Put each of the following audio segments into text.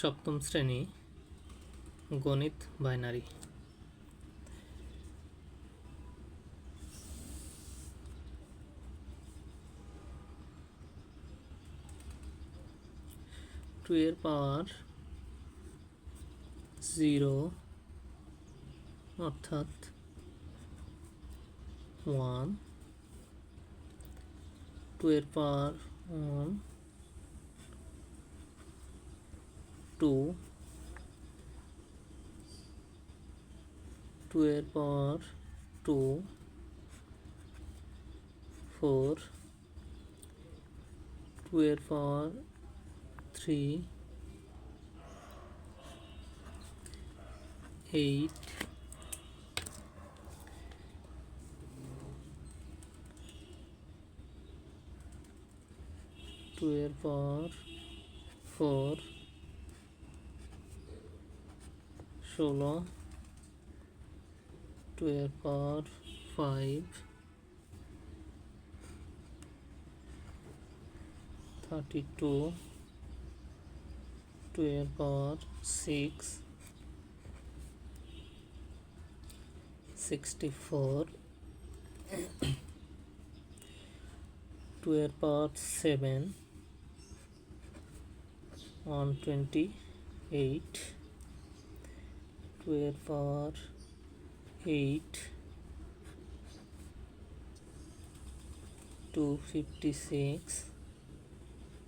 সপ্তম শ্রেণি গণিত বাইনারি টু এর পাওয়ার জিরো অর্থাৎ ওয়ান। টু এর পাওয়ার ওয়ান টু টু এর পাওয়ার টু, ফোর, টু এর পাওয়ার থ্রি, এইট, টু এর পাওয়ার ফোর ষোলো টু এর power five thirty two two এর power six sixty four two এর power seven one twenty eight two এর power eight two fifty six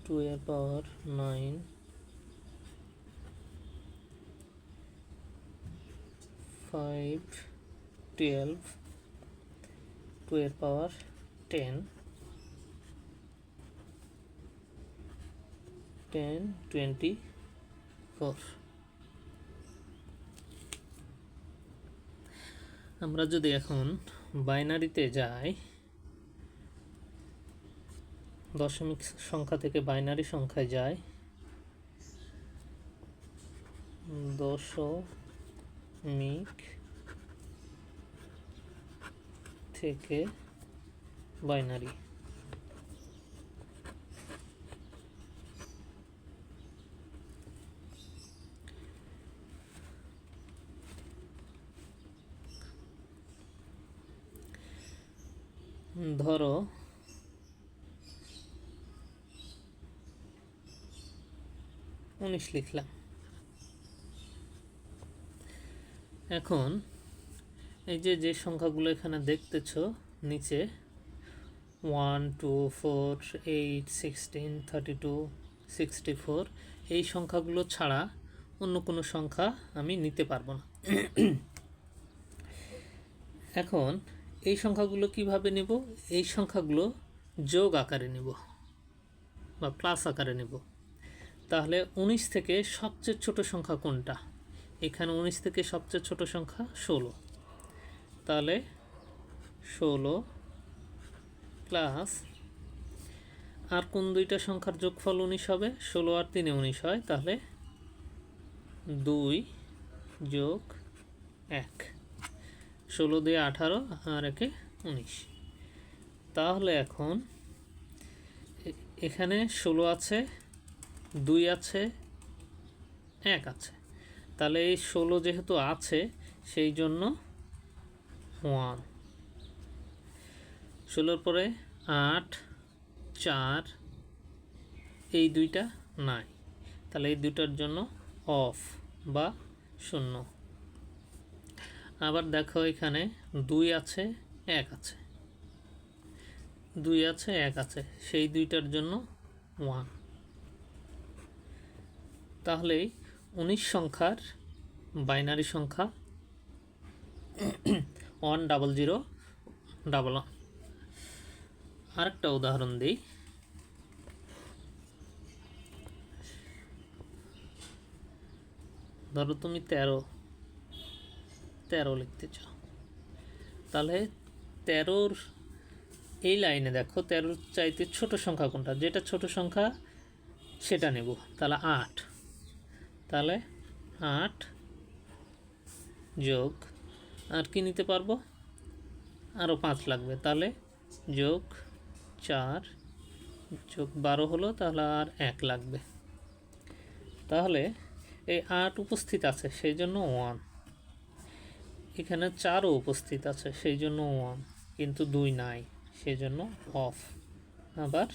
two এর power nine five twelve two এর power ten ten twenty four আমরা যদি এখন বাইনারিতে যাই দশমিক সংখ্যা থেকে বাইনারি সংখ্যায় যাই দশমিক থেকে বাইনারি। ধরো। উনিশ লিখলাম। এখন এই যে যে সংখ্যাগুলো এখানে দেখতেছো, নিচে one, two, four, eight, sixteen, thirty two, sixty four, এই সংখ্যাগুলো ছাড়া অন্য কোনো সংখ্যা আমি নিতে পারব না। এখন এই সংখ্যাগুলো কীভাবে নেব? এই সংখ্যাগুলো যোগ আকারে নেব বা প্লাস আকারে নেব। তাহলে উনিশ থেকে সবচেয়ে ছোট সংখ্যা কোনটা? এখানে উনিশ থেকে সবচেয়ে ছোট সংখ্যা ষোলো। তাহলে ষোলো প্লাস আর কোন দুইটা সংখ্যার যোগফল উনিশ হবে? ষোলো আর তিনে উনিশ হয়, তাহলে দুই যোগ এক। ষোলো দিয়ে আঠারো, আর একে উনিশ। তাহলে এখন এখানে ষোলো আছে, দুই আছে, এক আছে। তাহলে এই ষোলো যেহেতু আছে, সেই জন্য ওয়ান। ষোলোর পরে আট, চার, এই দুইটা নাই। তাহলে এই দুইটার জন্য অফ বা শূন্য। আবার দেখো এখানে দুই আছে, এক আছে। দুই আছে, এক আছে, সেই দুইটার জন্য ওয়ান তাহলে উনিশ সংখ্যার বাইনারি সংখ্যা one double zero double one আরেকটা উদাহরণ দিই। ধরো তুমি তেরো তেরো লিখতে চাও। তাহলে তেরোর এই লাইনে দেখো, তেরোর চাইতে ছোট সংখ্যা কোনটা? যেটা ছোট সংখ্যা, সেটা নেব। তাহলে আট। তাহলে আট যোগ, আর কি নিতে পারব? আরও পাঁচ লাগবে। তাহলে যোগ চার, যোগ বারো হলো, তাহলে আর এক লাগবে। তাহলে এই আট উপস্থিত আছে, সেই জন্য ওয়ান এখানে চারও উপস্থিত আছে সেই জন্য ওয়ান কিন্তু দুই নাই সেই জন্য অফ আবার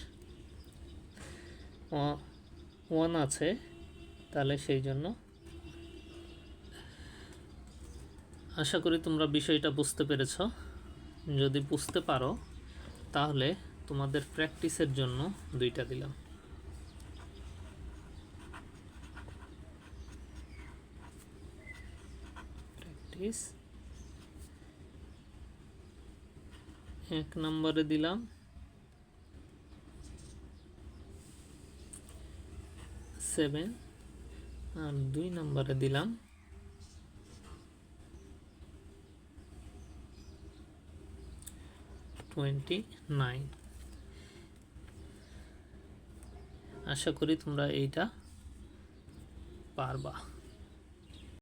ওয়ান আছে, তাহলে সেই জন্য আশা করি তোমরা বিষয়টা বুঝতে পেরেছ। যদি বুঝতে পারো, তাহলে তোমাদের প্র্যাকটিসের জন্য দুইটা দিলাম। প্র্যাকটিস। এক নম্বরে দিলাম। সেভেন আর দুই নম্বরে দিলাম। টোয়েন্টি নাইন আশা করি তোমরা এইটা পারবা।